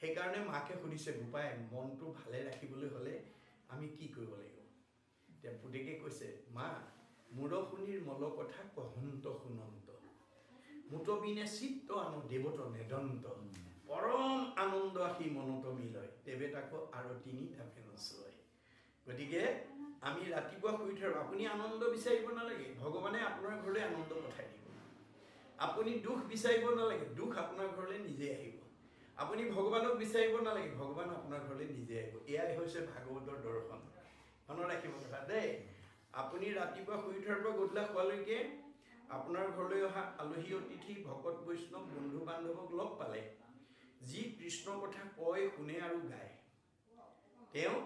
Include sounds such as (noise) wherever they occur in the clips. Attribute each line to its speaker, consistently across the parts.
Speaker 1: সেইকাৰণে মাকে সুধিছে গোপাই মনটো ভালে ৰাখিবলৈ হ'লে আমি কি কৰিব লাগিব? এতিয়া পুতেকে কৈছে মা মূৰ শুনিৰ মল কথা কহন্ত শুনন্ত মুতবিনে চিত্ত আন দেৱত নেদন্ত। পৰম আনন্দ আহি মনত মিলয়। তেবে তাকো আৰু তিনি তাকে নচয় গতিকে আমি ৰাতিপুৱা শুই উঠাৰ আপুনি আনন্দ বিচাৰিব নালাগে। ভগৱানে আপোনাৰ ঘৰলৈ আনন্দ পঠাই দিব। আপুনি দুখ বিচাৰিব নালাগে। দুখ আপোনাৰ ঘৰলৈ নিজে আহিব। আপুনি ভগৱানক বিচাৰিব নালাগে ভগৱান আপোনাৰ ঘৰলৈ নিজে আহিব। এয়াই হৈছে ভাগৱতৰ দৰ্শন। মনত ৰাখিব কথা দেই। আপুনি ৰাতিপুৱা শুই উঠাৰ পৰা গধূলা খোৱালৈকে আপোনাৰ ঘৰলৈ অহা আলহী অতিথি ভকত বৈষ্ণৱ বন্ধু বান্ধৱক লগ পালে। যি কৃষ্ণৰ কথা কয় শুনে আৰু গায়। তেওঁ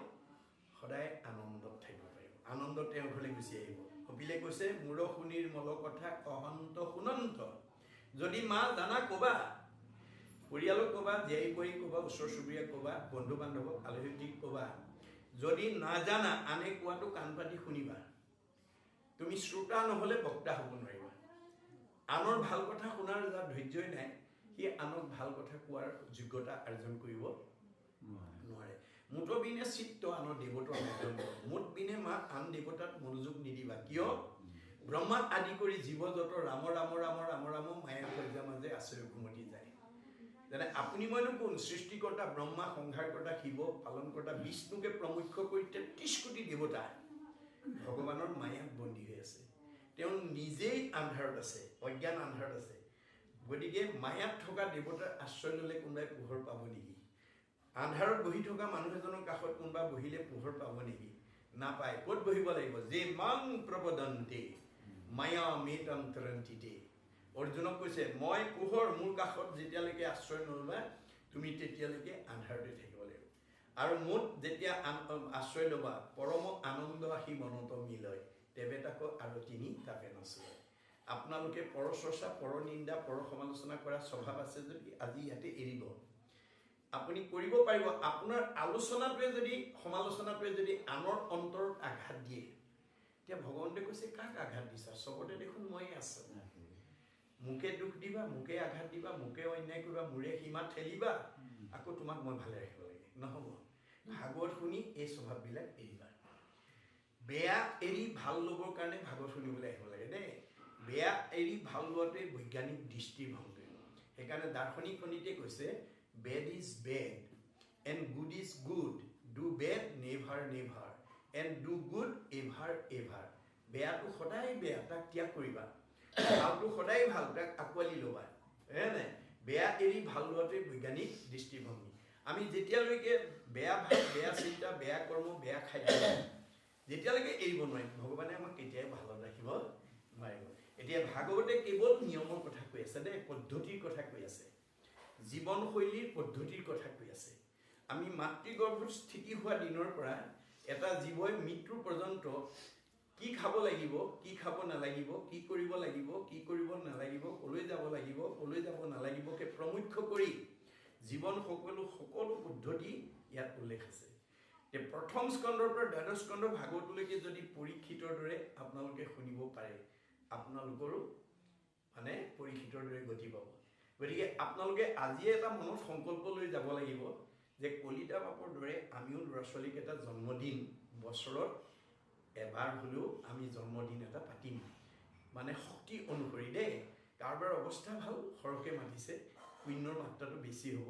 Speaker 1: সদায় আনন্দত থাকিব পাৰিব। আনন্দত তেওঁৰ ঘৰলৈ গুচি আহিব। কপিলে কৈছে মূৰ শুনিৰ মল কথা অহন্ত শুনন্ত যদি মা জানা ক'বা পৰিয়ালক ক'বা জীয়াই পৰি ক'বা ওচৰ চুবুৰীয়াক ক'বা বন্ধু বান্ধৱক আলহী অতিথিক ক'বা। যদি নাজানা আনে কোৱাটো কাণ পাতি শুনিবা। তুমি শ্ৰোতা নহ'লে বক্তা হ'ব নোৱাৰিবা। আনৰ ভাল কথা শুনাৰ যাৰ ধৈৰ্যই নাই সি আনক ভাল কথা কোৱাৰ যোগ্যতা অৰ্জন কৰিব নোৱাৰে। মুঠ বিনে চিত্ত আনৰ দেৱতাৰ নেদন্ত মুঠ বিনে মা আন দেৱতাত মনোযোগ নিদিবা। কিয়? ব্ৰহ্মাক আদি কৰি জীৱ যত ৰাম ৰাম ৰাম ৰাম ৰাম মায়া মাজে আশ্ৰয় ঘুমতি যেনে আপুনি মইনো কোন? সৃষ্টিকৰ্তা ব্ৰহ্মা সংহাৰকৰ্তা শিৱ পালনকৰ্তা বিষ্ণুকে প্ৰমুখ্য কৰি তেত্ৰিছ কোটি দেৱতা। ভগৱানৰ মায়াত বন্দী হৈ আছে। তেওঁ নিজেই আন্ধাৰত আছে অজ্ঞান আন্ধাৰত আছে। গতিকে মায়াত থকা দেৱতাৰ আশ্ৰয় ল'লে কোনোবাই পোহৰ পাব নেকি? আন্ধাৰত বহি থকা মানুহ এজনৰ কাষত কোনোবা বহিলে পোহৰ পাব নেকি? নাপায়। ক'ত বহিব লাগিব? যে মাং প্ৰবদন্তে। মায়া মেতন্তৰন্তিতে অৰ্জুনক কৈছে মই পোহৰ মোৰ কাষত যেতিয়ালৈকে আশ্ৰয় নল'বা তুমি তেতিয়ালৈকে আন্ধাৰতে থাকিব লাগিব। আৰু মোত যেতিয়া আশ্ৰয় ল'বা পৰম আনন্দ আহি মনত মিলয়। তেবে তাকো আৰু তিনি তাকে নচলে। আপোনালোকে পৰচৰ্চা পৰনিন্দা পৰ সমালোচনা কৰা স্বভাৱ আছে যদি আজি ইয়াতে এৰিব। আপুনি কৰিব পাৰিব। আপোনাৰ আলোচনাটোৱে যদি সমালোচনাটোৱে যদি আনৰ অন্তৰত আঘাত দিয়ে। এতিয়া ভগৱন্তে কৈছে কাক আঘাত দিছা? চবতে দেখোন ময়ে আছো। মোকে দুখ দিবা মোকে আঘাত দিবা মোকে অন্যায় কৰিবা মোৰে সীমা ঠেলিবা আকৌ তোমাক মই ভালে ৰাখিব লাগে। নহ'ব। ভাগৱত শুনি এই স্বভাৱবিলাক এৰিবা। বেয়া এৰি ভাল ল'বৰ কাৰণে ভাগৱত শুনিবলৈ আহিব লাগে দেই। বেয়া এৰি ভাল লোৱাটোৱে বৈজ্ঞানিক দৃষ্টিভংগী সেইকাৰণে দাৰ্শনিক পণ্ডিতে কৈছে bad is bad and good is good do bad never never. And do good ever ever. বেয়াটো সদায় বেয়া তাক ত্যাগ কৰিবা। ভালটো সদায় ভালো তাক আঁকোৱালি ল'বা। হয় নাই? বেয়া এৰি ভালো লোৱাটোৱে বৈজ্ঞানিক দৃষ্টিভংগী। আমি যেতিয়ালৈকে বেয়া ভাৱ বেয়া চিন্তা, বেয়া কৰ্ম, বেয়া খাদ্য যেতিয়ালৈকে এৰিব নোৱাৰিম, ভগৱানে আমাক কেতিয়াই ভালত ৰাখিব নোৱাৰিব। এতিয়া ভাগৱতে কেৱল নিয়মৰ কথা কৈ আছে দেই পদ্ধতিৰ কথা কৈ আছে। জীৱনশৈলীৰ পদ্ধতিৰ কথা কৈ আছে। আমি মাতৃগৰ্ভত স্থিতি হোৱা দিনৰ পৰা এটা জীৱই মৃত্যু পৰ্যন্ত কি খাব লাগিব কি খাব নালাগিব কি কৰিব লাগিব কি কৰিব নালাগিব ক'লৈ যাব লাগিব ক'লৈ যাব নালাগিবকে প্ৰমুখ্য কৰি জীৱন সকলো সকলো পদ্ধতি ইয়াত উল্লেখ আছে। এতিয়া প্ৰথম স্কন্ধৰ পৰা দ্বাদশ স্কন্ধ ভাগৱতলৈকে যদি পৰীক্ষিতৰ দৰে আপোনালোকে শুনিব পাৰে আপোনালোকৰো মানে পৰীক্ষিতৰ দৰে গতি পাব। গতিকে আপোনালোকে আজিয়ে এটা মনত সংকল্প লৈ যাব লাগিব যে কলিতা বাপৰ দৰে আমিও ল'ৰা ছোৱালীক এটা জন্মদিন বছৰত এবাৰ হ'লেও আমি জন্মদিন এটা পাতিম। মানে শক্তি অনুসৰি দেই। কাৰোবাৰ অৱস্থা ভাল সৰহকৈ মাতিছে। পুণ্যৰ মাত্ৰাটো বেছি হ'ব।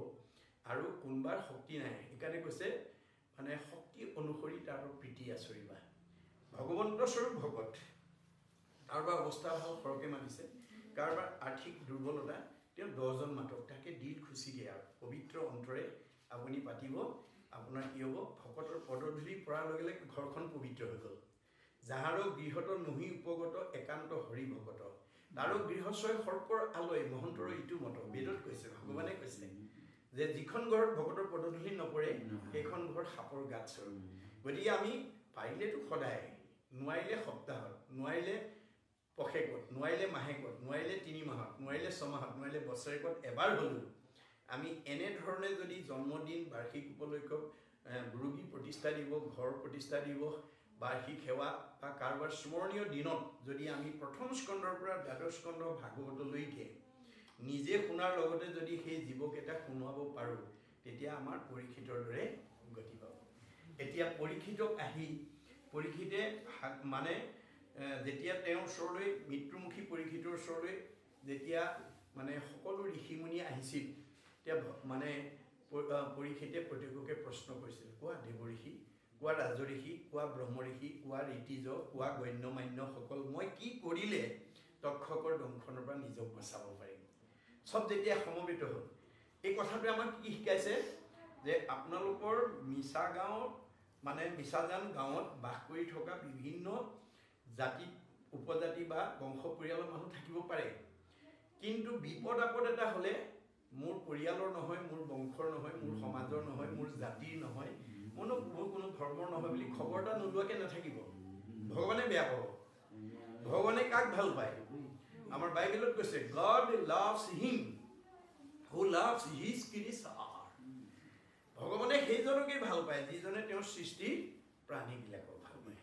Speaker 1: আৰু কোনোবাৰ শক্তি নাই সেইকাৰণে কৈছে মানে শক্তি অনুসৰি তাৰ প্ৰীতি আচৰিবা। ভগৱন্ত স্বৰূপ ভকত। কাৰোবাৰ অৱস্থা ভাল সৰহকৈ মাতিছে। কাৰোবাৰ আৰ্থিক দুৰ্বলতা তেওঁ দহজন মাতক তাকে দিল খুচি দিয়ে আৰু পবিত্ৰ অন্তৰে আপুনি পাতিব আপোনাৰ কি হ'ব। ভকতৰ পদধূলি পৰাৰ লগে লগে ঘৰখন পবিত্ৰ হৈ গ'ল। যাহাৰো গৃহত নহি উপগত একান্ত হৰি ভকত। তাৰো গৃহচয় সৰ্পৰ আলয় মহন্তৰ ইটো মত। বেদত কৈছে ভগৱানে কৈছে যে যিখন ঘৰত ভকতৰ পদধূলি নপৰে সেইখন ঘৰ সাপৰ গাত চৰু। গতিকে আমি পাৰিলেতো সদায় নোৱাৰিলে সপ্তাহত নোৱাৰিলে পষেকত নোৱাৰিলে মাহেকত নোৱাৰিলে তিনি মাহত নোৱাৰিলে ছমাহত নোৱাৰিলে বছৰেকত এবাৰ হ'লেও আমি এনেধৰণে যদি জন্মদিন বাৰ্ষিক উপলক্ষ এ, ৰোগী প্ৰতিষ্ঠা দিৱস ঘৰ প্ৰতিষ্ঠা দিৱস বাৰ্ষিক সেৱা বা কাৰোবাৰ স্মৰণীয় দিনত যদি আমি প্ৰথম স্কন্ধৰ পৰা দ্বাদশ স্কন্ধ ভাগৱতলৈকে নিজে শুনাৰ লগতে যদি সেই জীৱকেইটাক শুনোৱাব পাৰোঁ তেতিয়া আমাৰ পৰীক্ষিতৰ দৰে গতি পাব। এতিয়া পৰীক্ষিতক আহি পৰীক্ষিতে মানে যেতিয়া তেওঁৰ ওচৰলৈ মৃত্যুমুখী পৰীক্ষিতৰ ওচৰলৈ যেতিয়া মানে সকলো ঋষিমুনি আহিছিল তেতিয়া মানে পৰীক্ষিতে প্ৰত্যেককে প্ৰশ্ন কৰিছিল কোৱা দেৱঋষি কোৱা ৰাজঋষি কোৱা ব্ৰহ্মঋষি কোৱা ঋতিজ কোৱা গণ্যমান্যসকল মই কি কৰিলে তক্ষকৰ দংশনৰ পৰা নিজক বচাব পাৰিম চব যেতিয়া সমবেত হ'ল এই কথাটোৱে আমাক কি শিকাইছে যে আপোনালোকৰ মিছা গাঁৱৰ মানে মিছাজান গাঁৱত বাস কৰি থকা বিভিন্ন জাতি উপজাতি বা বংশ পৰিয়ালৰ মানুহ থাকিব পাৰে কিন্তু বিপদ আপদ এটা হ'লে মোৰ পৰিয়ালৰ নহয় মোৰ বংশৰ নহয় মোৰ সমাজৰ নহয় মোৰ জাতিৰ নহয় কোনো মোৰ কোনো ধৰ্মৰ নহয় বুলি খবৰ এটা নোলোৱাকৈ নাথাকিব। ভগৱানে বেয়া পাব। ভগৱানে কাক ভাল পায়? আমাৰ বাইবেলত কৈছে God loves him who loves his creature ভগৱানে সেইজনকেই ভাল পায় যিজনে তেওঁৰ সৃষ্টি প্ৰাণীবিলাকক ভাল পায়।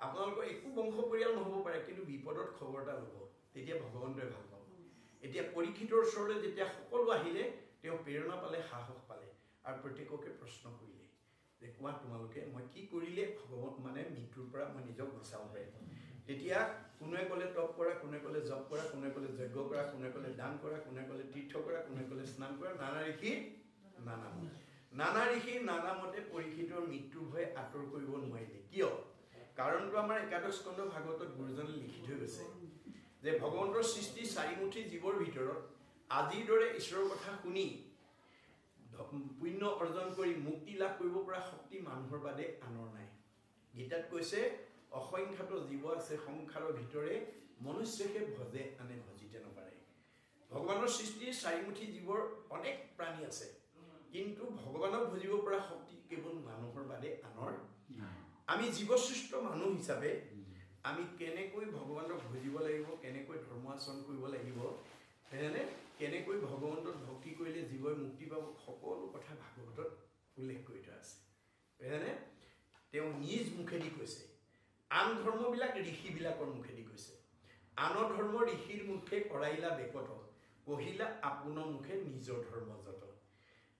Speaker 1: আপোনালোকৰ একো বংশ পৰিয়াল নহ'ব পাৰে কিন্তু বিপদত খবৰ এটা ল'ব। তেতিয়া ভগৱন্তই ভাল পাব। এতিয়া পৰীক্ষিতৰ ওচৰলৈ যেতিয়া সকলো আহিলে তেওঁ প্ৰেৰণা পালে সাহস পালে আৰু প্ৰত্যেককে প্ৰশ্ন কৰিলে। যে কোৱা তোমালোকে মই কি কৰিলে ভগৱান মানে মৃত্যুৰ পৰা মই নিজক বচাব পাৰিম। তেতিয়া কোনোৱে ক'লে তপ কৰা কোনে ক'লে জপ কৰা কোনে ক'লে যজ্ঞ কৰা কোনে ক'লে দান কৰা কোনে ক'লে তীৰ্থ কৰা কোনে ক'লে স্নান কৰা নানা ঋষি নানা মত। নানা ঋষিৰ নানা মতে পৰীক্ষিতৰ মৃত্যুৰ ভয় আঁতৰ কৰিব নোৱাৰিলে। কিয়? কাৰণটো আমাৰ একাদশ স্কন্ধ ভাগৱতত গুৰুজনে লিখি থৈ গৈছে যে ভগৱন্তৰ সৃষ্টি চাৰিমুঠি জীৱৰ ভিতৰত আজিৰ দৰে ঈশ্বৰৰ কথা শুনি পুণ্য অৰ্জন কৰি মুক্তি লাভ কৰিব পৰা শক্তি মানুহৰ বাদে আনৰ নাই। গীতাত কৈছে অসংখ্যাত জীৱ আছে সংসাৰৰ ভিতৰে মনুষ্যকে ভজে আনে ভজিতে নপাৰে। ভগৱানৰ সৃষ্টিৰ চাৰিমুঠি জীৱৰ অনেক প্ৰাণী আছে। কিন্তু ভগৱানক ভজিব পৰা শক্তি কেৱল মানুহৰ বাদে আনৰ আমি জীৱসৃষ্ট মানুহ হিচাপে আমি কেনেকৈ ভগৱানক ভজিব লাগিব কেনেকৈ ধৰ্ম আচৰণ কৰিব লাগিব সেনে কেনেকৈ ভগৱন্তক ভক্তি কৰিলে জীৱই মুক্তি পাব সকলো কথা ভাগৱতত উল্লেখ কৰি থোৱা আছে। সেনে তেওঁ নিজ মুখেদি কৈছে আন ধৰ্মবিলাক ঋষিবিলাকৰ মুখেদি কৈছে। আন ধৰ্ম ঋষিৰ মুখে কৰাইলা বেকত কহিলা আপোন মুখে নিজৰ ধৰ্ম যত।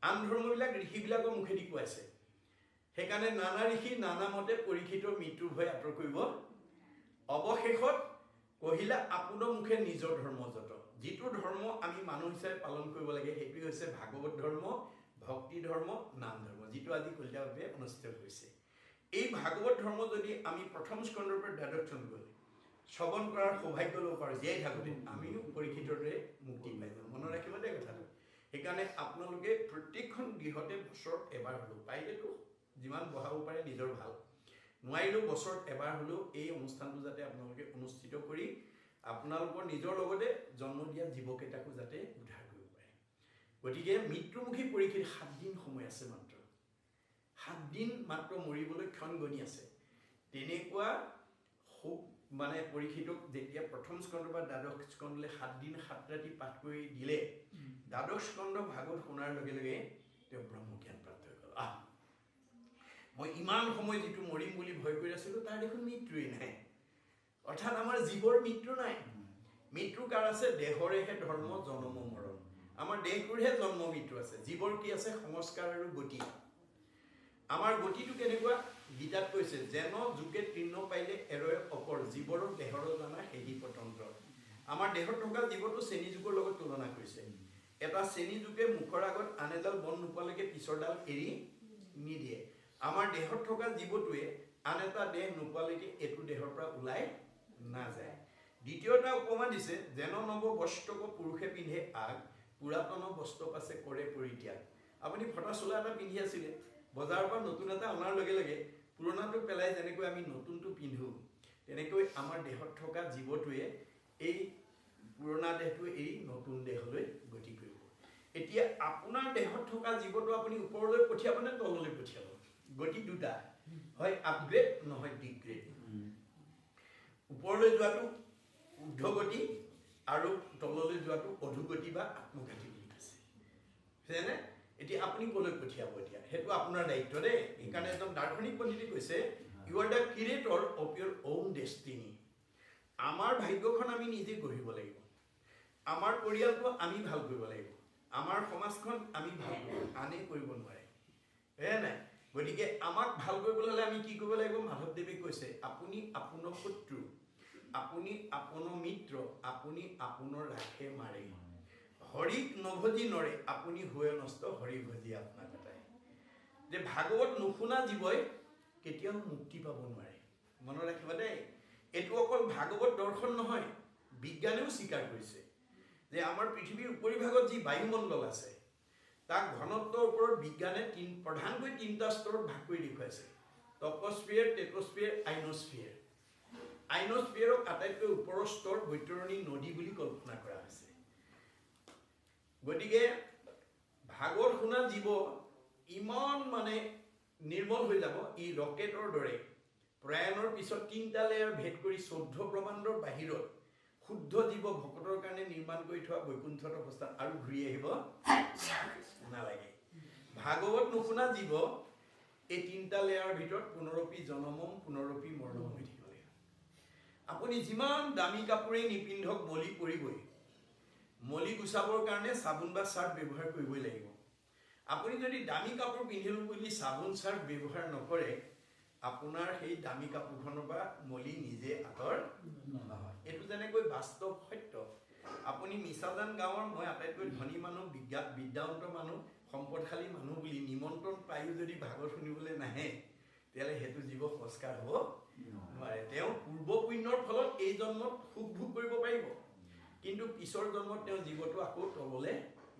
Speaker 1: আন ধৰ্মবিলাক ঋষিবিলাকৰ মুখেদি কোৱাইছে। সেইকাৰণে নানা ঋষি নানা মতে পৰীক্ষিতৰ মৃত্যুৰ ভয় আঁতৰ কৰিব। অৱশেষত কহিলা আপোনাৰ মুখে নিজৰ ধৰ্ম যত। যিটো ধৰ্ম আমি মানুহ হিচাপে পালন কৰিব লাগে সেইটোৱে হৈছে ভাগৱত ধৰ্ম ভক্তি ধৰ্ম নাম ধৰ্ম যিটো আজি কলিতাভাৱে অনুষ্ঠিত হৈছে। এই ভাগৱত ধৰ্ম যদি আমি প্ৰথম স্কন্ধৰ পৰা দ্বাদশ স্কন্ধলৈ শ্ৰৱণ কৰাৰ সৌভাগ্য ল'ব পাৰোঁ জীয়াই থাকোঁতে আমিও পৰীক্ষিতৰ মুক্তি পাই যাম। মনত ৰাখিব দেই কথাটো। সেইকাৰণে আপোনালোকে প্ৰত্যেকখন গৃহতে বছৰত এবাৰ হ'লেও পাৰিলেতো যিমান বঢ়াব পাৰে নিজৰ ভাল। নোৱাৰিলেও বছৰত এবাৰ হ'লেও এই অনুষ্ঠানটো যাতে আপোনালোকে অনুষ্ঠিত কৰি আপোনালোকৰ নিজৰ লগতে জন্ম দিয়া জীৱকেইটাকো যাতে উদ্ধাৰ কৰিব পাৰে। গতিকে মৃত্যুমুখী পৰীক্ষিত সাতদিন সময় আছে মাত্ৰ। সাতদিন মাত্ৰ মৰিবলৈ ক্ষণ গণি আছে। তেনেকুৱা সুখ মানে পৰীক্ষিতক যেতিয়া প্ৰথম স্কন্ধ বা দ্বাদশ স্কন্ধলৈ সাতদিন সাত ৰাতি পাঠ কৰি দিলে দ্বাদশ স্কন্ধ ভাগত শুনাৰ লগে লগে তেওঁ ব্ৰহ্মজ্ঞান প্ৰাপ্ত হৈ গ'ল। আহ! মই ইমান সময় যিটো মৰিম বুলি ভয় কৰি আছিলোঁ তাৰ দেখোন মৃত্যুৱেই নাই। অৰ্থাৎ আমাৰ জীৱৰ মৃত্যু নাই। মৃত্যু কাৰ আছে? দেহৰেহে ধৰ্ম জন্ম মৰণ। আমাৰ দেহটোৰহে জন্ম মৃত্যু আছে। জীৱৰ কি আছে? সংস্কাৰ আৰু গতি। আমাৰ গতিটো কেনেকুৱা? গীতাত কৈছে যেন যোগে তৃণ পাইলে এৰয় অপৰ। জীৱৰ দেহৰ জানা সেহি পতন্ত্ৰ। আমাৰ দেহত থকা জীৱটো শ্ৰেণী যুগৰ লগত তুলনা কৰিছে। এটা শ্ৰেণী যুগে মুখৰ আগত আন এডাল বন নোপোৱালৈকে পিছৰডাল এৰি নিদিয়ে। আমাৰ দেহত থকা জীৱটোৱে আন এটা দেহ নোপোৱালৈকে এইটো দেহৰ পৰা ওলাই নাযায়। দ্বিতীয় এটা উপমা দিছে যেন নৱ বস্ত্ৰক পুৰুষে পিন্ধে আগ পুৰাতন বস্ত্ৰ পাছে কৰে পৰিত্যাগ আপুনি ফটা চোলা এটা পিন্ধি আছিলে বজাৰৰ পৰা নতুন এটা অনাৰ লগে লগে পুৰণাটো পেলাই যেনেকৈ আমি নতুনটো পিন্ধো তেনেকৈ আমাৰ দেহত থকা জীৱটোৱে এই পুৰণা দেহটো এৰি নতুন দেহলৈ গতি কৰিব। এতিয়া আপোনাৰ দেহত থকা জীৱটো আপুনি ওপৰলৈ পঠিয়াব নে তললৈ পঠিয়াব? গতি দুটা। হয় আপগ্ৰেড নহয় ডিগ্ৰেড ওপৰলৈ যোৱাটো ঊৰ্ধগতি আৰু তললৈ যোৱাটো অধোগতি বা আত্মঘাতী বুলি কৈছে যেনে এতিয়া আপুনি ক'লৈ পঠিয়াব এতিয়া? সেইটো আপোনাৰ দায়িত্ব দেই। সেইকাৰণে এজন দাৰ্শনিক পণ্ডিতে কৈছে you are the creator of your own destiny আমাৰ ভাগ্যখন আমি নিজে গঢ়িব লাগিব। আমাৰ পৰিয়ালটো আমি ভাল কৰিব লাগিব। আমাৰ সমাজখন আমি ভাল কৰোঁ আনে কৰিব নোৱাৰে। সেয়া নাই? গতিকে আমাক ভাল কৰিবলৈ হ'লে আমি কি কৰিব লাগিব? মাধৱদেৱে কৈছে আপুনি আপোনাৰ শত্ৰু। আপুনি আপোনাৰ মিত্ৰ আপুনি আপোনাৰ ৰাখে মাৰে। হৰিক নভজি নৰে আপুনি হৈ নষ্ট হৰি ভজি আপোনাক এটাই যে ভাগৱত নুশুনা জীৱই কেতিয়াও মুক্তি পাব নোৱাৰে। মনত ৰাখিবা দেই এইটো অকল ভাগৱত দৰ্শন নহয় বিজ্ঞানেও স্বীকাৰ কৰিছে। যে আমাৰ পৃথিৱীৰ উপৰিভাগত যি বায়ুমণ্ডল আছে তাক ঘনত্বৰ ওপৰত বিজ্ঞানে তিন প্ৰধানকৈ তিনিটা স্তৰত ভাগ কৰি দেখুৱাইছে। টপস্ফিয়াৰ টেটস্ফিয়াৰ আইনস্ফিয়াৰ। আইনস্ফিয়াৰক আটাইতকৈ ওপৰৰ স্তৰ বৈতৰণী নদী বুলি কল্পনা কৰা হৈছে। গতিকে ভাগৱত শুনা জীৱ ইমান মানে নিৰ্মল হৈ যাব ই ৰকেটৰ দৰে। প্ৰয়াণৰ পিছত তিনিটা লেয়াৰ ভেদ কৰি চৌধ্য ব্ৰহ্মাণ্ডৰ বাহিৰত শুদ্ধ জীৱ ভকতৰ কাৰণে নিৰ্মাণ কৰি থোৱা বৈকুণ্ঠত অৱস্থাত আৰু ঘূৰি আহিব নালাগে। ভাগৱত নুশুনা জীৱ এই তিনিটা লেয়াৰৰ ভিতৰত পুনৰপি জনমম পুনৰপি মৰণম হৈ থাকিব। আপুনি যিমান দামী কাপোৰেই নিপিন্ধক মলি পৰিবই। মলি গুচাবৰ কাৰণে চাবোন বা চাৰ্ফ ব্যৱহাৰ কৰিবই লাগিব। আপুনি যদি দামী কাপোৰ পিন্ধিলোঁ বুলি চাবোন চাৰ্ফ ব্যৱহাৰ নকৰে আপোনাৰ সেই দামী কাপোৰখনৰ পৰা মলি নিজে আঁতৰ নহয়। এইটো যেনেকৈ বাস্তৱ সত্য আপুনি মিছাজান গাঁৱৰ মই আটাইতকৈ ধনী মানুহ বিজ্ঞা বিদ্যাৱন্ত মানুহ সম্পদশালী মানুহ বুলি নিমন্ত্ৰণ পায়ো যদি ভাগত শুনিবলৈ নাহে তেতিয়াহ'লে সেইটো জীৱ সংস্কাৰ হ'ব নোৱাৰে। তেওঁ পূৰ্ব পুণ্যৰ ফলত এই জন্মত সুখ ভোগ কৰিব পাৰিব। কিন্তু পিছৰ জন্মত তেওঁ জীৱটো আকৌ তললৈ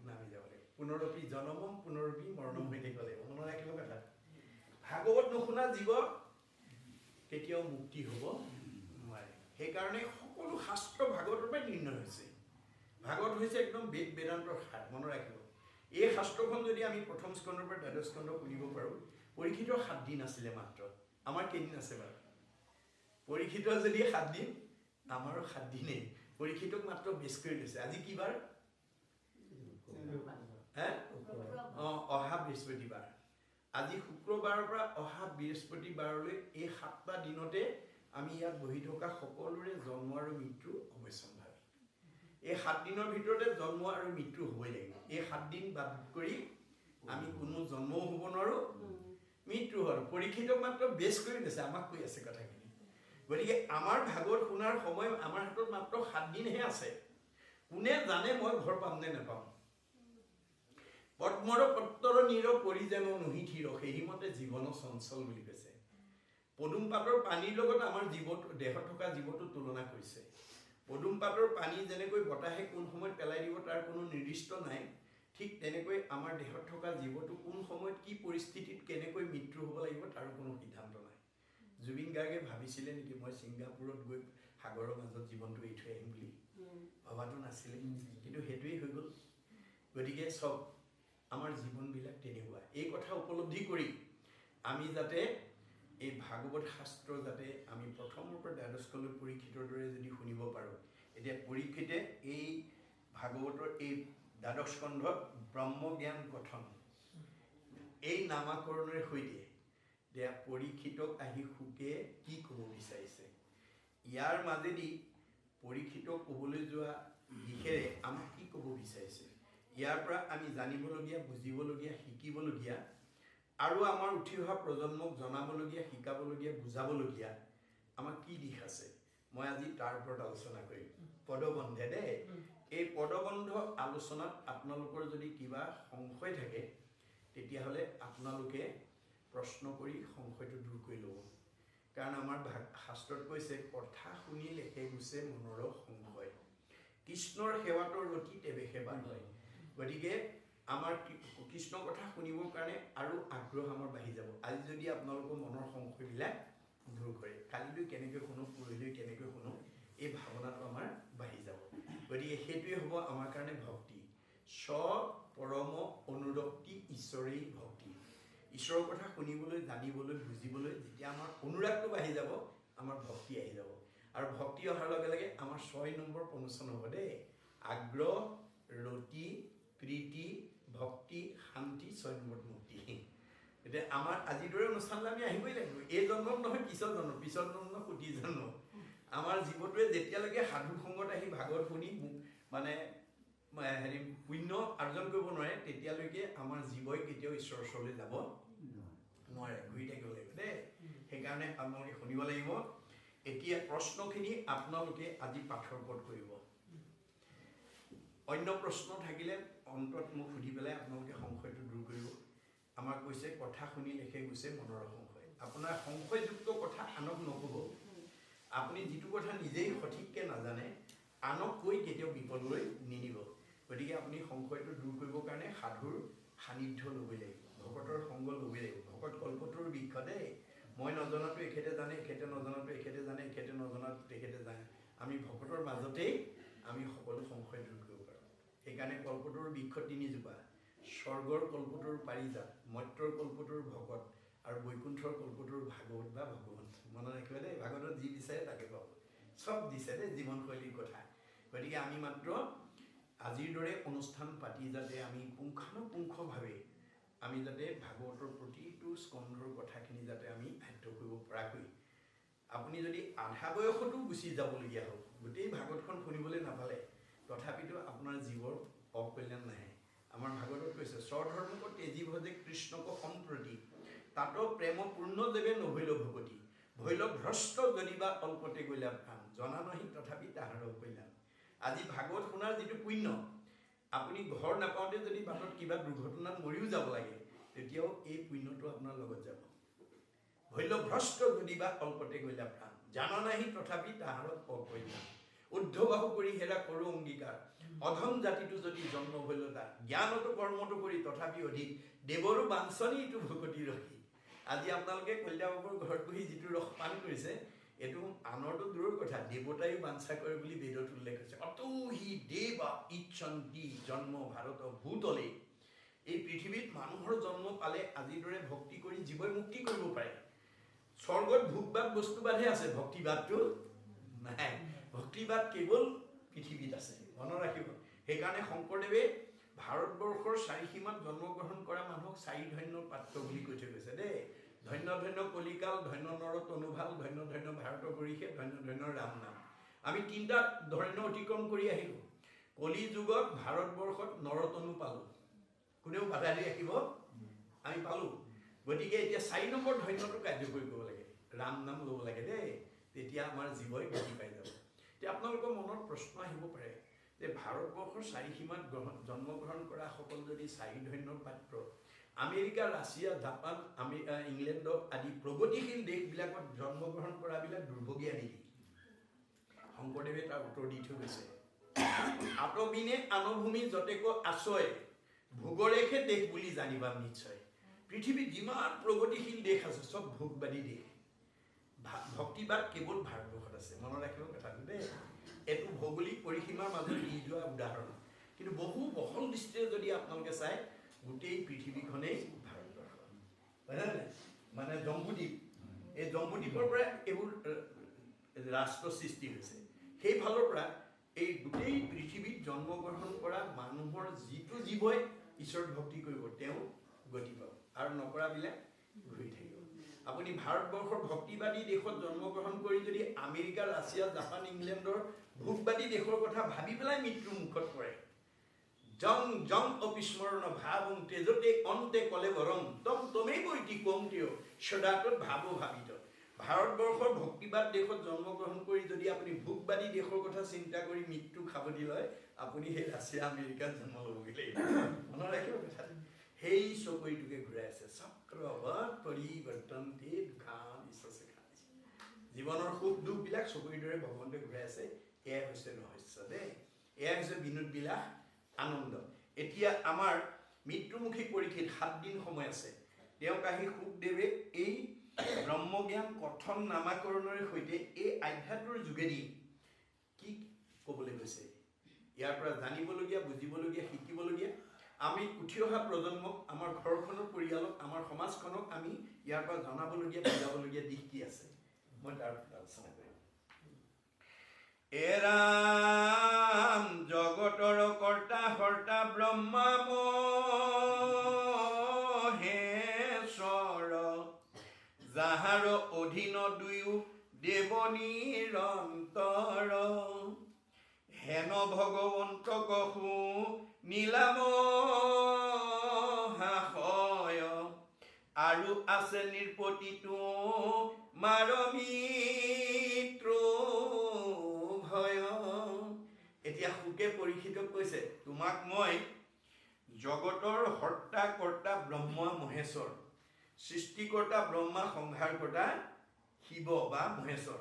Speaker 1: নামি যাব লাগিব। পুনৰপি জনমম পুনৰপি মৰণম হৈ থাকিব লাগিব। মনত ৰাখিব কথা। ভাগৱত নুশুনা জীৱ কেতিয়াও মুক্তি হ'ব নোৱাৰে। সেইকাৰণে সকলো শাস্ত্ৰ ভাগৱতৰ পৰাই নিৰ্ণয় হৈছে। ভাগৱত হৈছে একদম বেদ বেদান্তৰ সাৰ। মনত ৰাখিব। এই শাস্ত্ৰখন যদি আমি প্ৰথম স্কন্ধৰ পৰা দ্বাদশ স্কন্ধ শুনিব পাৰোঁ পৰীক্ষিতৰ সাত দিন আছিলে মাত্ৰ। আমাৰ কেইদিন আছে বাৰু? পৰীক্ষিতৰ যদি সাত দিন আমাৰো সাত দিনেই পৰীক্ষিতক মাত্ৰ বেছ কৰি লৈছে আজি কি বাৰ? হে? অঁ অহা বৃহস্পতিবাৰ। আজি শুক্ৰবাৰৰ পৰা অহা বৃহস্পতিবাৰলৈ এই সাতটা দিনতে আমি ইয়াত বহি থকা সকলোৰে জন্ম আৰু মৃত্যু অৱশ্যম্ভাৱী এই সাত দিনৰ ভিতৰতে জন্ম আৰু মৃত্যু হ'বই লাগিব। এই সাত দিন বাদ কৰি আমি কোনো জন্মও হ'ব নোৱাৰোঁ। মৃত্যু হ'ল। পৰীক্ষিতক মাত্ৰ বেছ কৰি দিছে। আমাক কৈ আছে কথাখিনি। গতিকে আমাৰ ভাগৱত শুনাৰ সময় আমাৰ হাতত মাত্ৰ সাত দিনহে আছে। কোনে জানে মই ঘৰ পাম নে নাপাম? পদ্মৰ পত্ৰৰ নীৰ পৰিজন নুহিথিৰ সেইমতে জীৱন চঞ্চল বুলি কৈছে। পদুম পাতৰ পানীৰ লগত আমাৰ জীৱটো দেহত থকা জীৱটো তুলনা কৰিছে। পদুম পাতৰ পানী যেনেকৈ বতাহে কোন সময়ত পেলাই দিব তাৰ কোনো নিৰ্দিষ্ট নাই ঠিক তেনেকৈ আমাৰ দেহত থকা জীৱটো কোন সময়ত কি পৰিস্থিতিত কেনেকৈ মৃত্যু হ'ব লাগিব তাৰো কোনো সিদ্ধান্ত নাই। জুবিন গাৰ্গে ভাবিছিলে নেকি মই ছিংগাপুৰত গৈ সাগৰৰ মাজত জীৱনটো এৰি থৈ আহিম বুলি? ভবাটো নাছিলে। কিন্তু সেইটোৱেই হৈ গ'ল। গতিকে চব আমাৰ জীৱনবিলাক তেনেকুৱা। এই কথা উপলব্ধি কৰি আমি যাতে এই ভাগৱত শাস্ত্ৰ যাতে আমি প্ৰথমৰ পৰা দ্বাদশলৈ পৰীক্ষিতৰ দৰে যদি শুনিব পাৰোঁ এতিয়া পৰীক্ষিতে এই ভাগৱতৰ এই দ্বাদশ স্কন্ধত ব্ৰহ্মজ্ঞান কথন এই নামাকৰণৰ সৈতে এতিয়া পৰীক্ষিতক আহি সুকে কি ক'ব বিচাৰিছে। ইয়াৰ মাজেদি পৰীক্ষিতক ক'বলৈ যোৱা দিশেৰে আমাক কি ক'ব বিচাৰিছে ইয়াৰ পৰা আমি জানিবলগীয়া বুজিবলগীয়া শিকিবলগীয়া আৰু আমাৰ উঠি অহা প্ৰজন্মক জনাবলগীয়া শিকাবলগীয়া বুজাবলগীয়া আমাৰ কি দিশ আছে মই আজি তাৰ ওপৰত আলোচনা কৰিম। পদবন্ধে দেই এই পদবন্ধ আলোচনাত আপোনালোকৰ যদি কিবা সংশয় থাকে তেতিয়াহ'লে আপোনালোকে প্ৰশ্ন কৰি সংশয়টো দূৰ কৰি ল'ব। কাৰণ আমাৰ শাস্ত্ৰত কৈছে কথা শুনিলে সেই গুচে মনৰ সংশয়। কৃষ্ণৰ সেৱাটোৰ অতি তেৱে সেৱা হয় গতিকে আমাৰ কৃষ্ণৰ কথা শুনিবৰ কাৰণে আৰু আগ্ৰহ আমাৰ বাঢ়ি যাব। আজি যদি আপোনালোকৰ মনৰ সংশয়বিলাক দূৰ কৰে কালিলৈ কেনেকৈ শুনো পৰহিলৈ কেনেকৈ শুনো এই ভাৱনাটো আমাৰ বাঢ়ি যাব। গতিকে সেইটোৱে হ'ব আমাৰ কাৰণে ভক্তি। স্ব পৰম অনুৰক্তি ঈশ্বৰেই ভক্তি। ঈশ্বৰৰ কথা শুনিবলৈ জানিবলৈ বুজিবলৈ যেতিয়া আমাৰ অনুৰাগটো বাঢ়ি যাব আমাৰ ভক্তি আহি যাব। আৰু ভক্তি অহাৰ লগে লগে আমাৰ ছয় নম্বৰ প্ৰমোচন হ'ব দেই। আগ্ৰহ ৰতি প্ৰীতি ভক্তি শান্তি ছয় নম্বৰত মুক্তি। এতিয়া আমাৰ আজিৰ দৰে অনুষ্ঠানলৈ আমি আহিবই লাগিব। এই জন্মত নহয় পিছৰ জন্ম। পিছৰ জন্ম সুধি জন্ম। আমাৰ জীৱটোৱে যেতিয়ালৈকে সাধু সংগত আহি ভাগৱত শুনি মানে হেৰি পুণ্য অৰ্জন কৰিব নোৱাৰে তেতিয়ালৈকে আমাৰ জীৱই কেতিয়াও ঈশ্বৰৰ ওচৰলৈ যাব নোৱাৰে ঘূৰি থাকিব লাগিব। দেই। সেইকাৰণে আপোনালোকে শুনিব লাগিব এতিয়া প্ৰশ্নখিনি আপোনালোকে আজি পাঠৰ ওপৰত কৰিব। অন্য প্ৰশ্ন থাকিলে অন্তত মোক সুধি পেলাই আপোনালোকে সংশয়টো দূৰ কৰিব। আমাক কৈছে কথা শুনি লেখে গৈছে মনৰ সংশয় আপোনাৰ সংশয়যুক্ত কথা আনক নক'ব। আপুনি যিটো কথা নিজেই সঠিককৈ নাজানে আনক কৈ কেতিয়াও বিপদলৈ নিনিব। গতিকে আপুনি সংশয়টো দূৰ কৰিবৰ কাৰণে সাধুৰ সান্নিধ্য ল'বই লাগিব। ভকতৰ সংগ ল'বই লাগিব। ভকত কল্পটোৰ বৃক্ষ দেই। মই নজনাটো এখেতে জানে এখেতে নজনাটো এখেতে জানে এখেতে নজনাটো তেখেতে জানে। আমি ভকতৰ মাজতেই আমি সকলো সংশয় দূৰ কৰিব পাৰোঁ। সেইকাৰণে কল্পটোৰ বৃক্ষ তিনিজোপা স্বৰ্গৰ কল্পটোৰ পাৰিজাত মৰ্ত্যৰ কল্পটোৰ ভকত আৰু বৈকুণ্ঠৰ কল্পটোৰ ভাগৱত বা ভগৱন্ত। মনত ৰাখিব দেই ভাগৱতত যি বিচাৰে তাকে পাব। চব দিছে দেই জীৱনশৈলীৰ কথা। গতিকে আমি মাত্ৰ আজিৰ দৰে অনুষ্ঠান পাতি যাতে আমি পুংখানুপুংখভাৱে আমি যাতে ভাগৱতৰ প্ৰতিটো স্কন্ধৰ কথাখিনি যাতে আমি আয়ত্ব কৰিব পৰাকৈ আপুনি যদি আধা বয়সতো গুচি যাবলগীয়া হ'ল গোটেই ভাগৱতখন শুনিবলৈ নাপালে তথাপিতো আপোনাৰ জীৱৰ অকল্যাণ নাহে। আমাৰ ভাগৱতত কৈছে স্বধৰ্মক তেজী ভজে কৃষ্ণক সম্প্ৰতি তাত প্ৰেম পূৰ্ণ দেৱে নহৈল ভগতি ভৈল ভ্ৰষ্ট যদিবা অল্পতে গৈলা প্ৰাণ জনা নহি তথাপি তাহাৰ কল্যাণ। আজি ভাগৱত শুনাৰ যিটো পুণ্য আপুনি ঘৰ নাপাওঁতে যদি বাটত কিবা দুৰ্ঘটনাত মৰিও যাব লাগে তেতিয়াও এই পুণ্যটো আপোনাৰ লগত যাব। ভৈল ভ্ৰষ্ট যদিবা অল্পতে গৈলা প্ৰাণ। জানা নাহি তথাপি তাহাৰত অকল্যাণ উদ্ধবাহু কৰি হেৰা কৰো অংগীকাৰ। অধম জাতিটো যদি জন্ম তাৰ জ্ঞানতো কৰ্মটো কৰি তথাপি অধিক দেৱৰো বাঞ্চনী ইটো ভকতি ৰখি। আজি আপোনালোকে কলিতাবাবুৰ ঘৰত বহি যিটো ৰস পান কৰিছে এইটো আনৰতো দূৰৰ কথা। দেৱতায়ো বাঞ্ছা কৰে বুলি বেদত উল্লেখ কৰিছে অতৌহি দেৱ ইচ্ছন্তি জন্ম ভাৰত ভূতলে। এই পৃথিৱীত মানুহৰ জন্ম পালে আজিৰ দৰে ভক্তি কৰি জীৱই মুক্তি কৰিব পাৰে। স্বৰ্গত ভোগবাদ বস্তুবাদহে আছে। ভক্তিবাদটো নাই। ভক্তিবাদ কেৱল পৃথিৱীত আছে। মনত ৰাখিব। সেইকাৰণে শংকৰদেৱে ভাৰতবৰ্ষৰ চাৰিসীমাত জন্মগ্ৰহণ কৰা মানুহক চাৰি ধন্যৰ পাত্ৰ বুলি কৈ থৈ গৈছে দেই। ধন্য ধন্য কলিকাল ধন্য নৰ তনুভাল ধন্য ধন্য ভাৰত গৰিষে ধন্য ধন্য ৰাম নাম। আমি তিনিটা ধন্য অতিক্ৰম কৰি আহিলোঁ। কলি যুগত ভাৰতবৰ্ষত নৰতনু পালোঁ। কোনেও বাধা দি ৰাখিব? আমি পালোঁ। গতিকে এতিয়া চাৰি নম্বৰ ধন্যটো কাৰ্যকৰী কৰিব লাগে। ৰাম নাম ল'ব লাগে দেই। তেতিয়া আমাৰ জীৱই গতি পাই যাব। এতিয়া আপোনালোকৰ মনত প্ৰশ্ন আহিব পাৰে যে ভাৰতবৰ্ষৰ চাৰি সীমাত গ্ৰহণ জন্মগ্ৰহণ কৰা সকল যদি চাৰি ধন্যৰ পাত্ৰ আমেৰিকা ৰাছিয়া জাপান আমি ইংলেণ্ড আদি প্ৰগতিশীল দেশবিলাকত জন্মগ্ৰহণ কৰাবিলাক দুৰ্ভগীয়া নেকি শংকৰদেৱে তাৰ উত্তৰ দি থৈ গৈছে। আতবিনে আনভূমি যতেক আছয় ভোগৰেখে দেশ বুলি জানিবা নিশ্চয়। পৃথিৱীত যিমান প্ৰগতিশীল দেশ আছে চব ভোগবাদী দেশ। ভক্তিবাদ কেৱল ভাৰতবৰ্ষত আছে। মনত ৰাখিব কথাটো দেই। এইটো ভৌগোলিক পৰিসীমাৰ মাজত দি যোৱা উদাহৰণ। কিন্তু বহু বহল দৃষ্টিৰে যদি আপোনালোকে চায় গোটেই পৃথিৱীখনেই ভাৰতবৰ্ষ নাই? মানে জম্বুদ্বীপ। এই জম্বুদ্বীপৰ পৰা এইবোৰ ৰাষ্ট্ৰ সৃষ্টি হৈছে। সেইফালৰ পৰা এই গোটেই পৃথিৱীত জন্মগ্ৰহণ কৰা মানুহৰ যিটো জীৱই ঈশ্বৰ ভক্তি কৰিব তেওঁ গতি পাব। আৰু নকৰাবিলাক ঘূৰি থাকিব। আপুনি ভাৰতবৰ্ষৰ ভক্তিবাদী দেশত জন্মগ্ৰহণ কৰি যদি আমেৰিকা ৰাছিয়া জাপান ইংলেণ্ডৰ ভোগবাদী দেশৰ কথা ভাবি পেলাই মৃত্যুৰ মুখত পৰে জং জং অবিস্মৰণ ভাৱং তেজতে অন্তে কলে বৰং তম তমেই বৈতি কমতেও সদাতত ভাৱ ভাবিত ভাৰতবৰ্ষৰ ভক্তিবাদ দেশত জন্মগ্ৰহণ কৰি যদি আপুনি ভোগবাদী দেশৰ কথা চিন্তা কৰি মৃত্যু খাবদি লয় আপুনি সেই ৰাছিয়া আমেৰিকাত জন্ম ল'বগৈ লাগিব মনত ৰাখিব কথাটো। সেই চকৰিটোকে ঘূৰাই আছে। চক্ৰৱত পৰিৱৰ্তন জীৱনৰ সুখ দুখবিলাক চকুৰিৰ দৰে ভগৱন্তই ঘূৰাই আছে। এয়াই হৈছে ৰহস্য দেই এয়াই হৈছে বিনোদ বিলাস আনন্দ। এতিয়া আমাৰ মৃত্যুমুখী পৰীক্ষিত সাতদিন সময় আছে। তেওঁক আহি সুখদেৱে এই ব্ৰহ্মজ্ঞান কথন নামাকৰণৰে সৈতে এই আধ্যাত্মৰ যোগেদি কি ক'বলৈ গৈছে? ইয়াৰ পৰা জানিবলগীয়া বুজিবলগীয়া শিকিবলগীয়া। আমি উঠি অহা প্ৰজন্মক আমাৰ ঘৰখনৰ পৰিয়ালক আমাৰ সমাজখনক আমি ইয়াৰ পৰা জনাবলগীয়া বুজাবলগীয়া দিশ কি আছে? মই তাৰ আলোচনা এৰাম জগতৰ কৰ্তা হৰ্তা ব্ৰহ্মামহেশ্বৰ যাহাৰ অধীন দুয়ো দেৱ নিৰন্তৰ হেন ভগৱন্ত কহু নীলাম হাসয় আৰু আছে নিৰ্পতিটো মাৰমিত্ৰ সুকে পৰীক্ষিতক কৈছে তোমাক মই জগতৰ হৰ্তা কৰ্তা ব্ৰহ্ম মহেশ্বৰ সৃষ্টিকৰ্তা ব্ৰহ্মা সংহাৰকৰ্তা শিৱ বা মহেশ্বৰ।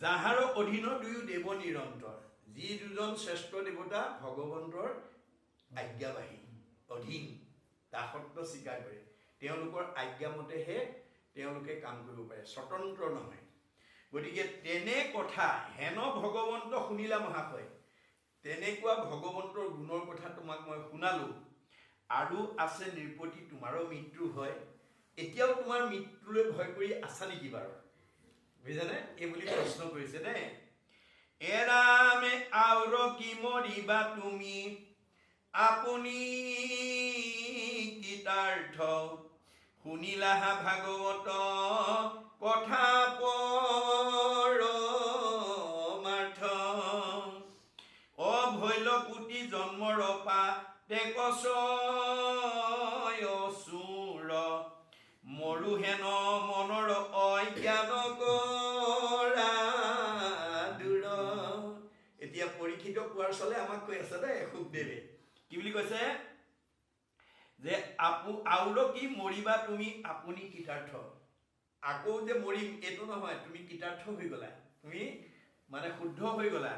Speaker 1: যাহাৰ অধীনৰ দুয়ো দেৱ নিৰন্তৰ যি দুজন শ্ৰেষ্ঠ দেৱতা ভগৱন্তৰ আজ্ঞাবাহী অধীন দাসত্ব স্বীকাৰ কৰে। তেওঁলোকৰ আজ্ঞামতেহে তেওঁলোকে কাম কৰিব পাৰে। স্বতন্ত্ৰ নহয়। গতিকে তেনে কথা হেন ভগৱন্ত শুনিলা মহাশয়। তেনেকুৱা ভগৱন্তৰ গুণৰ কথা তোমাক মই শুনালো। আৰু আছে নিৰ্পতি তোমাৰো মৃত্যু হয়। এতিয়াও তোমাৰ মৃত্যুলৈ ভয় কৰি আছা নেকি বাৰু? বুজিছানে? এই বুলি প্ৰশ্ন কৰিছে দেই এৰামে আউৰ কি মৰিবা তুমি? আপুনি কীতাৰ্থ শুনিলাহা ভাগৱত কথা পৰমাৰ্থ অভৈল কোটি জন্মৰ পা টেকচয় চুৰ। মৰু হেন মনৰ অজ্ঞান এতিয়া পৰীক্ষিত কোৱাৰ চলে আমাক কৈ আছে দেই সুখদেৱে কি বুলি কৈছে? যে আপু আউল কি মৰিবা তুমি আপুনি কৃতাৰ্থ। আকৌ যে মৰিম এইটো নহয় তুমি কৃতাৰ্থ হৈ গলা। তুমি মানে শুদ্ধ হৈ গলা।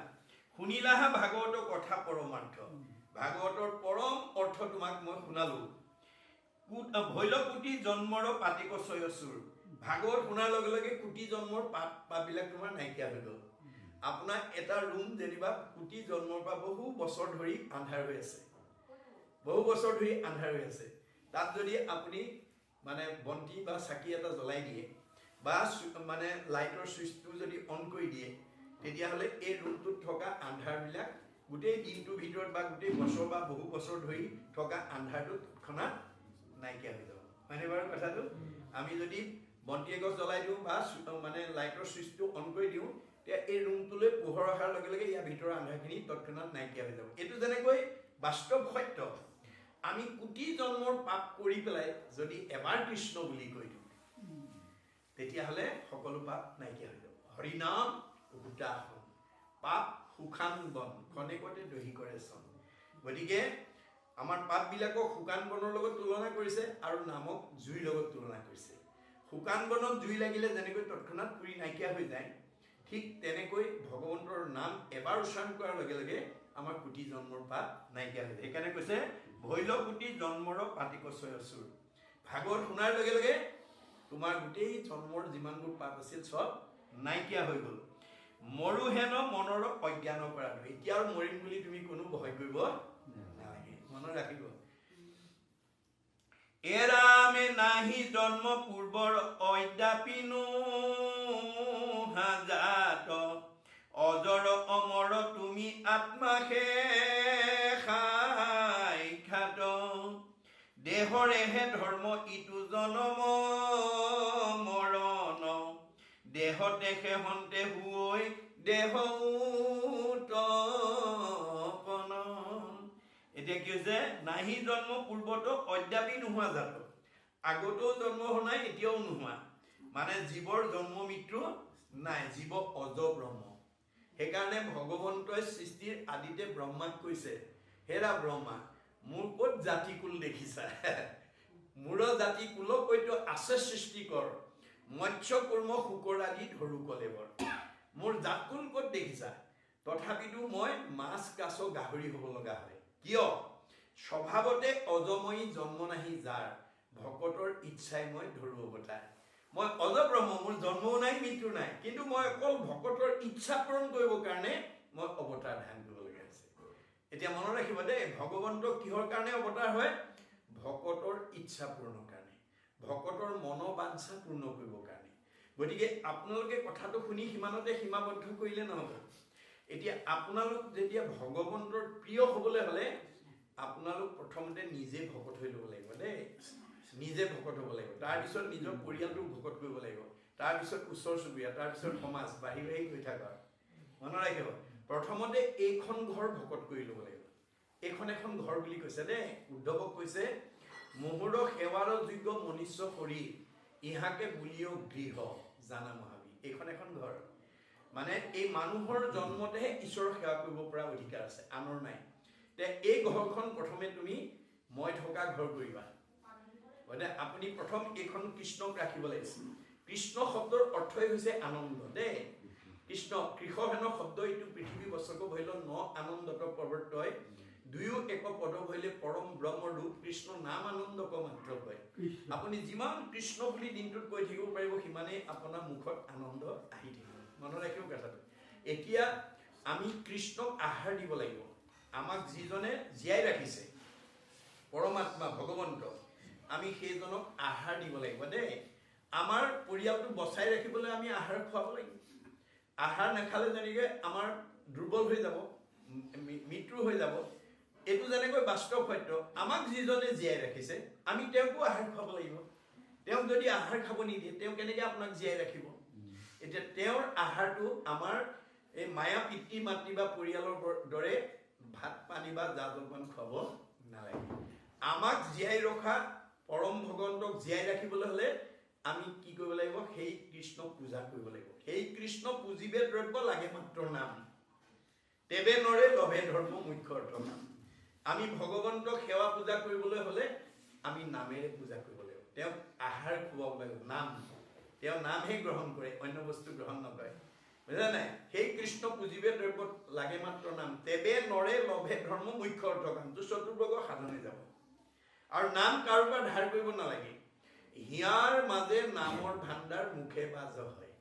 Speaker 1: শুনিলাহা ভাগৱতৰ কথা পৰমাৰ্থ। ভাগৱতৰ পৰম অৰ্থ তোমাক মই শুনালো। ভৈলকুটি জন্মৰ পাতিক চয়চুৰ ভাগৱত শুনাৰ লগে লগে কোটি জন্মৰ পাপ পাপবিলাক তোমাৰ নাইকিয়া হৈ গ'ল। আপোনাৰ এটা ৰুম যেনিবা কোটি জন্মৰ পৰা বহু বছৰ ধৰি আন্ধাৰ হৈ আছে। বহু বছৰ ধৰি আন্ধাৰ হৈ আছে। তাত যদি আপুনি মানে বন্তি বা চাকি এটা জ্বলাই দিয়ে বা মানে লাইটৰ ছুইচটো যদি অন কৰি দিয়ে তেতিয়াহ'লে এই ৰুমটোত থকা আন্ধাৰবিলাক গোটেই দিনটোৰ ভিতৰত বা গোটেই বছৰ বা বহু বছৰ ধৰি থকা আন্ধাৰটো তৎক্ষণাত নাইকিয়া হৈ যাব। হয়নে বাৰু কথাটো? আমি যদি বন্তি এগছ জ্বলাই দিওঁ বা মানে লাইটৰ ছুইচটো অন কৰি দিওঁ তেতিয়া এই ৰুমটোলৈ পোহৰ অহাৰ লগে লগে ইয়াৰ ভিতৰৰ আন্ধাৰখিনি তৎক্ষণাত নাইকিয়া হৈ যাব। এইটো যেনেকৈ বাস্তৱ সত্য আমি কোটি জন্মৰ পাপ কৰি পেলাই যদি এবাৰ কৃষ্ণ বুলি কৈ দিওঁ তেতিয়াহ'লে সকলো পাপ নাইকিয়া হৈ যাব। হৰিনাম গোটাসন পাপ সুখান বন খনেকতে দহি কৰে চন। গতিকে আমাৰ পাপবিলাকক শুকান বনৰ লগত তুলনা কৰিছে আৰু নামক জুইৰ লগত তুলনা কৰিছে। শুকান বনত জুই লাগিলে যেনেকৈ তৎক্ষণাত পুৰি নাইকিয়া হৈ যায় ঠিক তেনেকৈ ভগৱন্তৰ নাম এবাৰ উচ্চাৰণ কৰাৰ লগে লগে আমাৰ কোটি জন্মৰ পাপ নাইকিয়া হৈ যায়। সেইকাৰণে কৈছে ভৈল কোটি জন্মৰ পাতিকচয় চুৰ ভাগৱত শুনাৰ লগে লগে তোমাৰ গোটেই জন্মৰ যিমানবোৰ পাপ আছিল চব নাইকিয়া হৈ গ'ল। মৰু হেন মনৰ অজ্ঞান কৰাটো এতিয়া আৰু মৰিম বুলি তুমি কোনো ভয় কৰিব নালাগে। মনত ৰাখিব। এৰামে নাহি জন্ম পূৰ্বৰ অদ্যাপিনো হাজাত। অজৰ অমৰ তুমি আত্মাসে সাক্ষাত দেহৰেহে ধৰ্ম ইটো জনম মৰণ। দেহতে সেহন্তে হৈ দেহ এতিয়া কি হৈছে? নাহি জন্ম পূৰ্বতো অদ্যাপি নোহোৱা জাত আগতেও জন্ম হোৱা নাই এতিয়াও নোহোৱা। মানে জীৱৰ জন্ম মৃত্যু নাই জীৱ অজ ব্ৰহ্ম। সেইকাৰণে ভগৱন্তই সৃষ্টিৰ আদিতে ব্ৰহ্মাক কৈছে হেৰা ব্ৰহ্মা মোৰ ক'ত জাতি কুল দেখিছা? (laughs) মূৰ জাতি কুলক কৈতো আছে সৃষ্টিকৰ মৎস্য কৰ্ম শুকৰ আদি ধৰো কলেবৰ মোৰ জাতকুল ক'ত দেখিছা? তথাপিতো মই মাছ কাছ গাহৰি হ'ব লগা হয়। কিয়? স্বভাৱতে অজময়ী জন্ম নাহি যাৰ। ভকতৰ ইচ্ছাই মই ধৰো অৱতাৰ মই অজব্ৰহ্ম মোৰ জন্মও নাই মৃত্যু নাই। কিন্তু মই অকল ভকতৰ ইচ্ছা পূৰণ কৰিবৰ কাৰণে মই অৱতাৰ কৰিবলগীয়া হৈছে এতিয়া মনত ৰাখিব দেই ভগৱন্ত কিহৰ কাৰণে অৱতাৰ হয়? ভকতৰ ইচ্ছা পূৰণৰ কাৰণে ভকতৰ মনোবাঞ্ছা পূৰ্ণ কৰিবৰ কাৰণে। গতিকে আপোনালোকে কথাটো শুনি সিমানতে সীমাবদ্ধ কৰিলে নহ'ব। এতিয়া আপোনালোক যেতিয়া ভগৱন্তৰ প্ৰিয় হ'বলৈ হ'লে আপোনালোক প্ৰথমতে নিজে ভকত হৈ ল'ব লাগিব দেই। নিজে ভকত হ'ব লাগিব। তাৰপিছত নিজৰ পৰিয়ালটোক ভকত কৰিব লাগিব। তাৰপিছত ওচৰ চুবুৰীয়া তাৰপিছত সমাজ বাঢ়ি বাঢ়ি গৈ থাকক। মনত ৰাখিব। প্ৰথমতে এইখন ঘৰ ভকত কৰি ল'ব লাগিব। এইখন এখন ঘৰ বুলি কৈছে দেই। উদ্ধৱক কৈছে মুহুৰ সেৱাৰ যোগ্য মনুষ্য শৰীৰ ইহাকে বুলিও গৃহ জানা মহাবী এইখন এখন ঘৰ। মানে এই মানুহৰ জন্মতেহে ঈশ্বৰৰ সেৱা কৰিব পৰা অধিকাৰ আছে আনৰ নাই। তে এই ঘৰখন প্ৰথমে তুমি মই থকা ঘৰ কৰিবা। মানে আপুনি প্ৰথম এইখন কৃষ্ণক ৰাখিব লাগিছিল। কৃষ্ণ শব্দৰ অৰ্থই হৈছে আনন্দ দেই। কৃষ্ণ কৃষহেন শব্দ এইটো পৃথিৱী বচক ভৈল ন আনন্দত প্ৰৱৰ্তয় দুয়ো এক পদ ভৈলে পৰম ব্ৰহ্ম ৰূপ কৃষ্ণ নাম আনন্দক মাত্ৰ
Speaker 2: কৃষ্ণ।
Speaker 1: আপুনি যিমান কৃষ্ণ বুলি দিনটোত কৈ থাকিব পাৰিব সিমানেই আপোনাৰ মুখত আনন্দ আহি থাকিব। মনত ৰাখিব কথাটো। এতিয়া আমি কৃষ্ণক আহাৰ দিব লাগিব। আমাক যিজনে জীয়াই ৰাখিছে পৰমাত্মা ভগৱন্ত আমি সেইজনক আহাৰ দিব লাগিব দেই। আমাৰ পৰিয়ালটো বচাই ৰাখিবলৈ আমি আহাৰ খুৱাব লাগিব। আহাৰ নাখালে যেনেকৈ আমাৰ দুৰ্বল হৈ যাব মৃত্যু হৈ যাব এইটো যেনেকৈ বাস্তৱ সত্য আমাক যিজনে জীয়াই ৰাখিছে আমি তেওঁকো আহাৰ খুৱাব লাগিব। তেওঁক যদি আহাৰ খাব নিদিয়ে তেওঁ কেনেকৈ আপোনাক জীয়াই ৰাখিব? এতিয়া তেওঁৰ আহাৰটো আমাৰ এই মায়া পিতৃ মাতৃ বা পৰিয়ালৰ দৰে ভাত পানী বা জা জলপান খুৱাব নালাগে। আমাক জীয়াই ৰখা পৰম ভগৱন্তক জীয়াই ৰাখিবলৈ হ'লে আমি কি কৰিব লাগিব? সেই কৃষ্ণক পূজা কৰিব লাগিব। সেই কৃষ্ণ পুজিবে দ্ৰব্য লাগে মাত্ৰ নাম। তেবে নৰে লভে ধৰ্ম মুখ্য অৰ্থ নাম। আমি ভগৱন্তক সেৱা পূজা কৰিবলৈ হ'লে আমি নামেৰে পূজা কৰিব লাগিব। তেওঁক আহাৰ খুৱাব লাগিব নাম। তেওঁ নামহে গ্ৰহণ কৰে অন্য বস্তু গ্ৰহণ নকৰে। বুজা নাই? সেই কৃষ্ণ পুজিবে দ্ৰব্য লাগে মাত্ৰ নাম। তেবে নৰে লভে ধৰ্ম মুখ্য অৰ্থ কামটো চতুৰ্বৰ্গ সাধনে যাব। আৰু নাম কাৰোবাৰ ধাৰ কৰিব নালাগে। হিয়াৰ মাজে নামৰ ভাণ্ডাৰ মুখে বাজ হয়।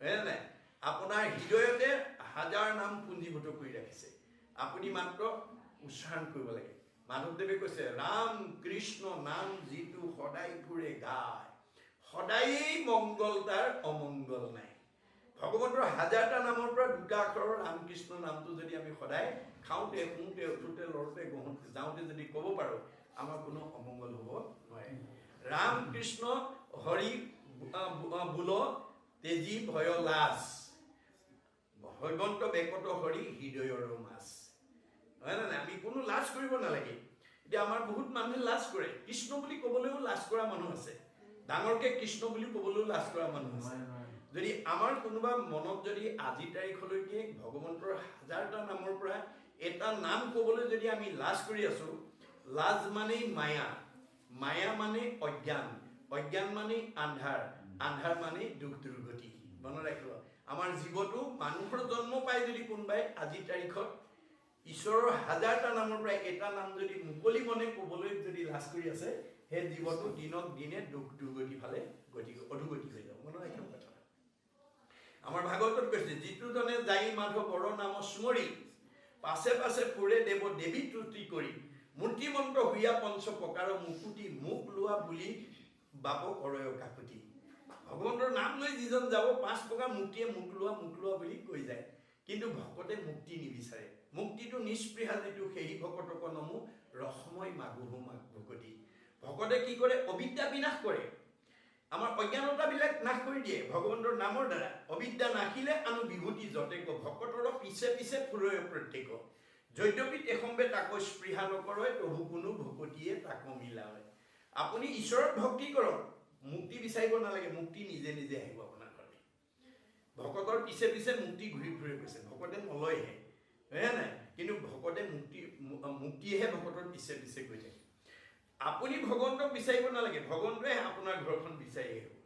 Speaker 1: হয়নে আপোনাৰ হৃদয়তে হাজাৰ নাম পুঞ্জীভূত কৰি ৰাখিছে। আপুনি মাত্ৰ উচ্চাৰণ কৰিব লাগে। মাধৱদেৱে কৈছে ৰাম কৃষ্ণ নাম যিটো সদায় ফুৰে গায়। সদায়েই মংগল তাৰ অমংগল নাই। ভগৱন্তৰ হাজাৰটা নামৰ পৰা দুটা আখৰৰ ৰামকৃষ্ণ নামটো যদি আমি সদায় খাওঁতে শুওঁতে উঠোঁতে লৰোঁতে গহোঁতে যাওঁতে যদি ক'ব পাৰোঁ আমাৰ কোনো অমংগল ৰাম কৃষ্ণ হৰি আহ, আহ, তেজী ভয় লাজ। ভগৱন্ত বেকত হৰি হৃদয়ৰ মাছ। হয় নে আমি কোনো লাজ কৰিব নালাগে। এতিয়া আমাৰ বহুত মানুহে লাজ কৰে। কৃষ্ণ বুলি ক'বলৈও লাজ কৰা মানুহ আছে। ডাঙৰকে কৃষ্ণ বুলি ক'বলৈও লাজ কৰা মানুহ আছে। যদি আমাৰ কোনোবা মনত যদি আজি তাৰিখলৈকে ভগৱন্তৰ হাজাৰটা নামৰ পৰা এটা নাম ক'বলৈ যদি আমি লাজ কৰি আছো লাজ মানেই মায়া। মায়া মানে অজ্ঞান অজ্ঞান মানে আন্ধাৰ আন্ধাৰ মানে দুখ দুৰ্গতি। মনত ৰাখিব। আমাৰ জীৱটো মানুহৰ জন্ম পাই যদি কোনোবাই আজিৰ তাৰিখত ঈশ্বৰৰ হাজাৰটা নামৰ পৰা এটা নাম যদি মুকলি মনে ক'বলৈ যদি লাজ কৰি আছে, সেই জীৱটো দিনক দিনে দুখ দুৰ্গতি ফালে গতি অধোগতি হৈ যাব। মনত ৰাখিব কথা। আমাৰ ভাগৱতত কৈছে, যিটো জনে যাই মাধৱ বৰ নাম স্মৰি, পাছে পাছে ফুৰে দেৱ দেৱী ত্ৰুটি কৰি। মূৰ্তিমন্ত হুইয়া পঞ্চ প্ৰকাৰ মুকুটি মুখ লোৱা বুলি বাপ কৰয় কাকুতি। ভগৱন্তৰ নাম লৈ যিজন যাব, পাঁচ প্ৰকাৰ মুক্তিয়ে মুখ লোৱা মুখ লোৱা বুলি কৈ যায়। কিন্তু ভকতে মুক্তি নিবিচাৰে। মুক্তিটো নিস্পৃহা যিটো, সেই ভকতক নমো ৰসময় মাগুহু মাগ ভকতি। ভকতে কি কৰে? অবিদ্যা বিনাশ কৰে। আমাৰ অজ্ঞানতাবিলাক নাশ কৰি দিয়ে ভগৱন্তৰ নামৰ দ্বাৰা। অবিদ্যা নাশিলে আনো বিভূতি যতেক ভকতৰ পিছে পিছে ফুৰয় প্ৰত্যেক। যদ্যপি তেখম্বে তাকো স্পৃহা নকৰয় প্ৰভু কোনো ভকতিয়ে তাকো মিলায় আপুনি ঈশ্বৰত ভক্তি কৰক মুক্তি বিচাৰিব নালাগে মুক্তি নিজে নিজে আহিব আপোনাৰ ঘৰলৈ। ভকতৰ পিছে পিছে মুক্তি ঘূৰি ফুৰি গৈছে ভকতে নলয়হে হয়নে নাই? কিন্তু ভকতে মুক্তি মুক্তিয়েহে ভকতৰ পিছে পিছে গৈ থাকে। আপুনি ভগৱন্তক বিচাৰিব নালাগে ভগৱন্তই আপোনাৰ ঘৰখন বিচাৰি আহিব।